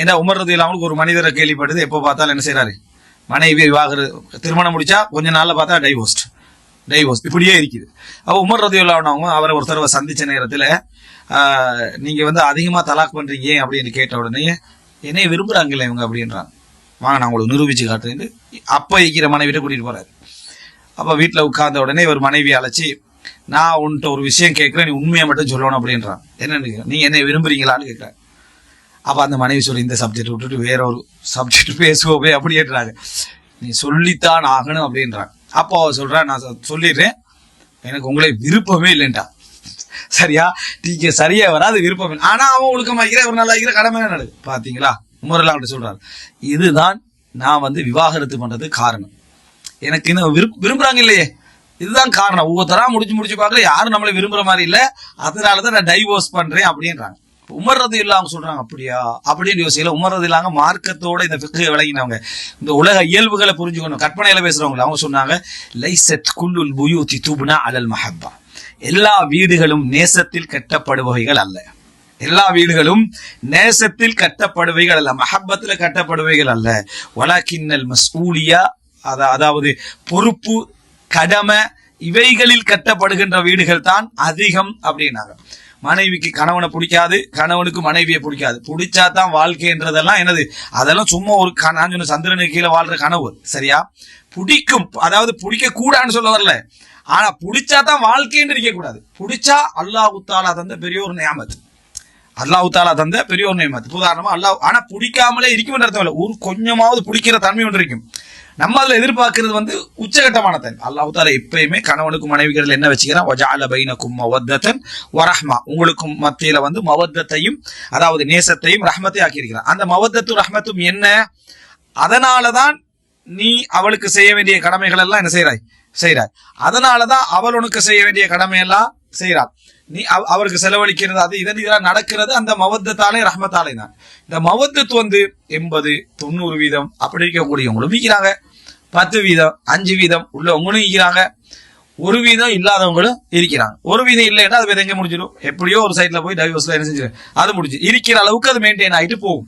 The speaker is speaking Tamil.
ஏன்னா உமர் ரதி அவங்களுக்கு ஒரு மனிதரை கேள்விப்பட்டது எப்போ பார்த்தாலும் என்ன செய்றாரு? மனைவி விவாகர திருமணம் முடிச்சா கொஞ்ச நாளில் பார்த்தா டைவோர்ஸ்ட் டைவோர்ஸ் இப்படியே இருக்குது. அப்போ உமர் ரதி அவரை ஒரு தடவை சந்திச்ச நேரத்தில் நீங்க வந்து அதிகமாக தலாக் பண்றீங்க அப்படின்னு கேட்ட உடனே என்னைய விரும்புறாங்கல்ல இவங்க? அப்படின்றாங்க வாங்க நான் உங்களுக்கு நிரூபிச்சு காட்டுறேன் அப்போ இருக்கிற மனைவிட்ட கூட்டிட்டு போறாரு. அப்போ வீட்டில் உட்கார்ந்த உடனே ஒரு மனைவி அழைச்சி நான் உன்கிட்ட ஒரு விஷயம் கேட்குறேன் நீ உண்மையை மட்டும் சொல்லணும் அப்படின்றான். என்னன்னு கேக்குறேன். நீங்க என்னை விரும்புறீங்களான்னு கேட்குறேன். அப்ப அந்த மனைவி சொல்லி இந்த சப்ஜெக்ட் விட்டுட்டு வேற ஒரு சப்ஜெக்ட் பேசுவோமே அப்படின்றாங்க. நீ சொல்லித்தான் ஆகணும் அப்படின்றாங்க. அப்போ அவ சொல்றா நான் சொ- சொல்லிடுறேன். எனக்கு உங்களை விருப்பமே இல்லைன்டா சரியா? நீங்க சரியா வராது விருப்பம் இல்லை. ஆனா அவன் ஒழுக்கமாக இருக்கிற ஒரு நல்லா இருக்கிற கடமை நடக்குது? பாத்தீங்களா? உமரெல்லாம் அப்படி சொல்றாரு. இதுதான் நான் வந்து விவாகரத்து பண்றது காரணம். எனக்கு இன்னும் விரும்ப விரும்புறாங்க இல்லையே? இதுதான் காரணம். ஒவ்வொருத்தரா முடிச்சு முடிச்சு பார்க்கல. யாரும் நம்மளை விரும்புற மாதிரி இல்ல. அதனாலதான் நான் டைவோர்ஸ் பண்றேன் அப்படின்றாங்க. உமர்றது இல்ல சொல்றாங்க அப்படியா? அப்படின்னு யோசிக்கல. உமர்றது இல்லாம மார்க்கத்தோட இந்த பிக்கு விளங்கினவங்க இந்த உலக இயல்புகளை புரிஞ்சுக்கணும். கற்பனையில பேசுறவங்க அவங்க சொன்னாங்க லைசத் குல்லுல் புயூதி தூபுனா அலல் மஹப்பா. எல்லா வீடுகளும் நேசத்தில் கட்டப்படுபவைகள் அல்ல. எல்லா வீடுகளும் நேசத்தில் கட்டப்படுவைகள் அல்ல. மஹப்பத்துல கட்டப்படுவைகள் அல்ல. வலக்கின்னல் மஸ்ஊலியா அதாவது பொறுப்பு கடமை இவைகளில் கட்டப்படுகின்ற வீடுகள் தான் அதிகம் அப்படின்னாங்க. மனைவிக்கு கணவனை பிடிக்காது கணவனுக்கு மனைவியை பிடிக்காது. பிடிச்சா தான் வாழ்க்கைன்றதெல்லாம் என்னது? அதெல்லாம் சும்மா ஒரு க- நான் சொன்ன சந்திரனுக்கு கீழே வாழ்ற கனவு. சரியா? பிடிக்கும் அதாவது பிடிக்க கூடாதுன்னு சொல்ல வரல. ஆனா பிடிச்சா தான் வாழ்க்கைன்னு இருக்க கூடாது பிடிச்சா அல்லாஹ் தாலா தந்த பெரிய ஒரு நியமத்து. அல்லாஹ் தாலா தந்த பெரிய ஒரு நியமத்து. உதாரணமா அல்லாஹ் ஆனா பிடிக்காமலே இருக்கும் அர்த்தம் இல்லை. ஒரு கொஞ்சமாவது பிடிக்கிற தன்மை ஒன்று இருக்கும். நம்ம அதில் எதிர்பார்க்கறது வந்து உச்சகட்டமான தன் அல்லாஹ் தாலா எப்பயுமே கணவனுக்கும் மனைவிகள் என்ன வச்சுக்கிறான்? வஜால பைனக்கும் மவத்தன் வரஹ்மா. உங்களுக்கும் மத்தியில் வந்து மவத்தத்தையும் அதாவது நேசத்தையும் ரஹ்மத்தையும் ஆக்கியிருக்கிறான். அந்த மவத்தத்தும் ரஹ்மத்தும் என்ன? அதனாலதான் நீ அவளுக்கு செய்ய வேண்டிய கடமைகள் எல்லாம் என்ன செய்கிறாய் செய்கிறாய் அதனால தான் அவள் உனக்கு செய்ய வேண்டிய கடமையெல்லாம் செய்கிறாள் நீ அவருக்கு செலவழிக்கிறது அது இதன் இதெல்லாம் நடக்கிறது அந்த மவத்தத்தாலே ரஹ்மத்தாலே தான். இந்த மவத்தத்து வந்து எண்பது தொண்ணூறு வீதம் அப்படி இருக்கக்கூடியவங்களும் விற்கிறாங்க பத்து வீதம் அஞ்சு வீதம் உள்ளவங்களும் இருக்கிறாங்க. ஒரு வீதம் இல்லாதவங்களும் இருக்கிறாங்க. ஒரு வீதம் இல்லைன்னா அது வேற எங்க முடிஞ்சிடும்? எப்படியோ ஒரு சைட்ல போய் டைவர்ஸ்ல என்ன செஞ்சிடும் அது முடிஞ்சு. இருக்கிற அளவுக்கு அது மெயின்டைன் ஆயிட்டு போகும்.